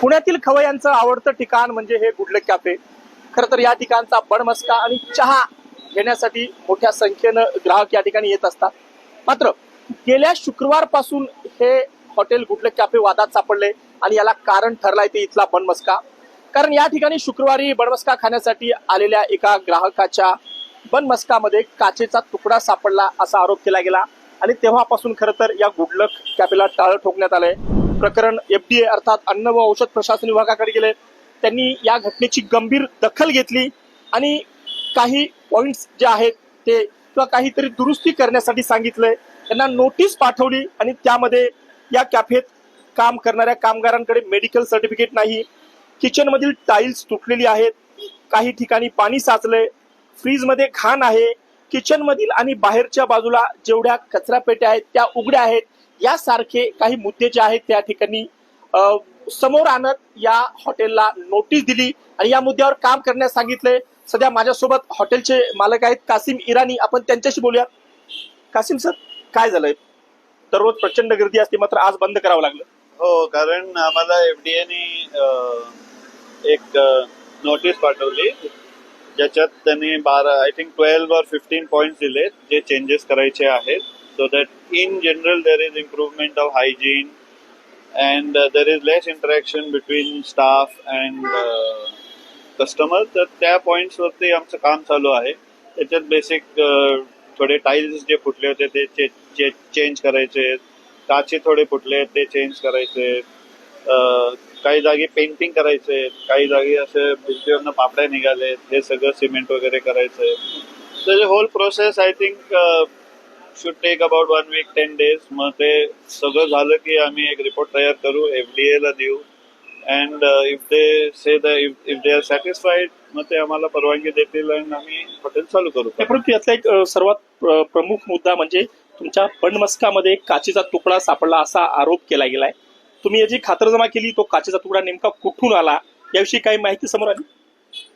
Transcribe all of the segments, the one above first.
पुण्यातील खवयांचं आवडतं ठिकाण म्हणजे हे गुडलक कॅफे. खरं तर या ठिकाणचा बडमस्का आणि चहा घेण्यासाठी मोठ्या संख्येनं ग्राहक या ठिकाणी येत असतात. मात्र गेल्या शुक्रवारपासून हे हॉटेल गुडलक कॅफे वादात सापडले आणि याला कारण ठरलाय ते इथला बनमस्का. कारण या ठिकाणी शुक्रवारी बनमस्का खाण्यासाठी आलेल्या एका ग्राहकाच्या बनमस्कामध्ये काचेचा तुकडा सापडला असा आरोप केला गेला. आणि तेव्हापासून खरं तर या गुडलक कॅफेला टाळं ठोकण्यात आलंय. प्रकरण एफडीए अर्थात अन्न व औषध प्रशासन विभागाकडे गेले. त्यांनी या घटनेची गंभीर दखल घेतली आणि काही पॉइंट्स जे आहेत ते किंवा काहीतरी दुरुस्ती करण्यासाठी सांगितलंय त्यांना नोटीस पाठवली आणि त्यामध्ये या कॅफेत काम करणाऱ्या कामगारांकडे मेडिकल सर्टिफिकेट नाही. किचनमधील टाईल्स तुटलेली आहेत. काही ठिकाणी पाणी साचलंय. फ्रीजमध्ये घाण आहे. किचनमधील आणि बाहेरच्या बाजूला जेवढ्या कचरा पेट्या आहेत त्या उघड्या आहेत. यासारखे काही मुद्दे जे आहेत त्या ठिकाणी समोर आणत या हॉटेलला नोटीस दिली आणि या मुद्द्यावर काम करण्यास सांगितले. सध्या माझ्यासोबत हॉटेलचे मालक आहेत कासिम इराणी. आपण त्यांच्याशी बोलूया कासिम सर काय झालंय? दररोज प्रचंड गर्दी असते मात्र आज बंद करावं लागलं. हो कारण आम्हाला एफडीएने एक नोटीस पाठवली. ज्याच्यात त्यांनी बारा आय थिंक ट्वेल्व और फिफ्टीन पॉईंट दिले जे चेंजेस करायचे आहेत. So that in general there is improvement of hygiene and there is less interaction between staff and customer तर त्या पॉईंट्सवरती आमचं काम चालू आहे. त्याच्यात बेसिक uh, थोडे टाईल्स जे फुटले होते ते चे, चे, चेंज करायचे. काचे थोडे फुटले आहेत ते चेंज करायचे. आहेत काही जागी पेंटिंग करायचे. काही जागी असे भिंतीवरनं पापड्या निघाले हे सगळं सिमेंट वगैरे करायचंय तर whole process I think should take about one week ten days मग ते सगळं झालं की आम्ही एक रिपोर्ट तयार करू एफ डी एला देऊ. And if they say the if they are satisfied मग ते आम्हाला परवानगी देतील आणि आम्ही हॉटेल चालू करू. परंतु यातला एक सर्वात प्र- प्रमुख मुद्दा म्हणजे तुमच्या बनमस्कामध्ये काचेचा तुकडा सापडला असा आरोप केला गेलाय. तुम्ही याची खातरजमा केली तो काचेचा तुकडा नेमका कुठून आला? याविषयी काही माहिती समोर आली?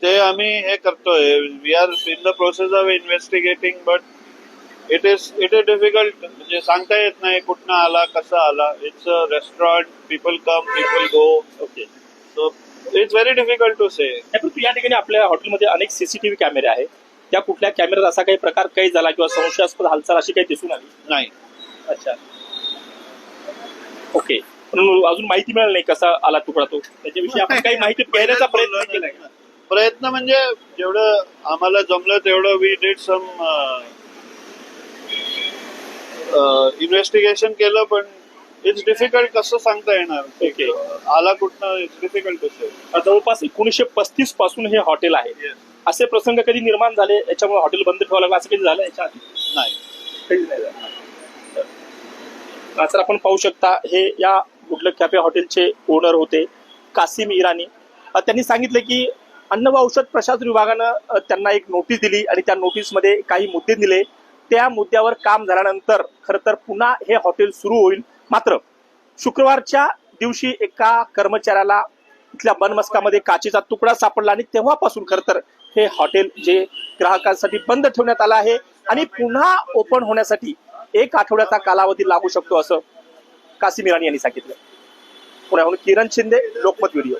ते आम्ही हे करतोय. We are in the process of investigating but it is it is difficult म्हणजे सांगता येत नाही कुठनं आला कसा आला. It's a restaurant people come people go okay so it's very difficult to say या ठिकाणी आपल्या हॉटेलमध्ये अनेक सीसीटीव्ही कॅमेरे आहेत. त्या कुठल्या कॅमेऱ्यात असा काही प्रकार काही झाला किंवा संशयास्पद हालचाल अशी काही दिसून आली? नाही. अच्छा. ओके पण अजून माहिती मिळाली नाही कसा आला तुकडा तो. त्याच्याविषयी आपण काही माहिती घेण्याचा प्रयत्न केलाय का? प्रयत्न म्हणजे जेवढं आम्हाला जमलं तेवढं वी डिड सम इन्व्हेस्टिगेशन केलं पण इट्स डिफिकल्ट कसं सांगता येणार? Okay. आला कुठनं इट्स डिफिकल्ट टू से जवळपास एकोणीसशे पस्तीसपासून हे हॉटेल आहे. असे प्रसंग कधी निर्माण झाले? याच्यामुळे हॉटेल बंद ठेवावं लागलं? असं कधी झालं याच्या आधी? नाही. कधी नाही. झालं. तर आपण पाहू शकता हे या गुडलक कॅफे हॉटेलचे ओनर होते कासिम इराणी. त्यांनी सांगितलं की अन्न व औषध प्रशासन विभागानं त्यांना एक नोटीस दिली आणि त्या नोटीसमध्ये काही मुद्दे दिले. त्या मुद्द्यावर काम झाल्यानंतर खरं तर पुन्हा हे हॉटेल सुरू होईल. मात्र शुक्रवारच्या दिवशी एका कर्मचाऱ्याला इथल्या बनमस्कामध्ये काचेचा तुकडा सापडला आणि तेव्हापासून खरं तर हे हॉटेल जे ग्राहकांसाठी बंद ठेवण्यात आलं आहे आणि पुन्हा ओपन होण्यासाठी एक आठवड्याचा कालावधी लागू शकतो असं कासिम इराणी यांनी सांगितलं. पुण्याहून किरण शिंदे लोकमत व्हिडिओ.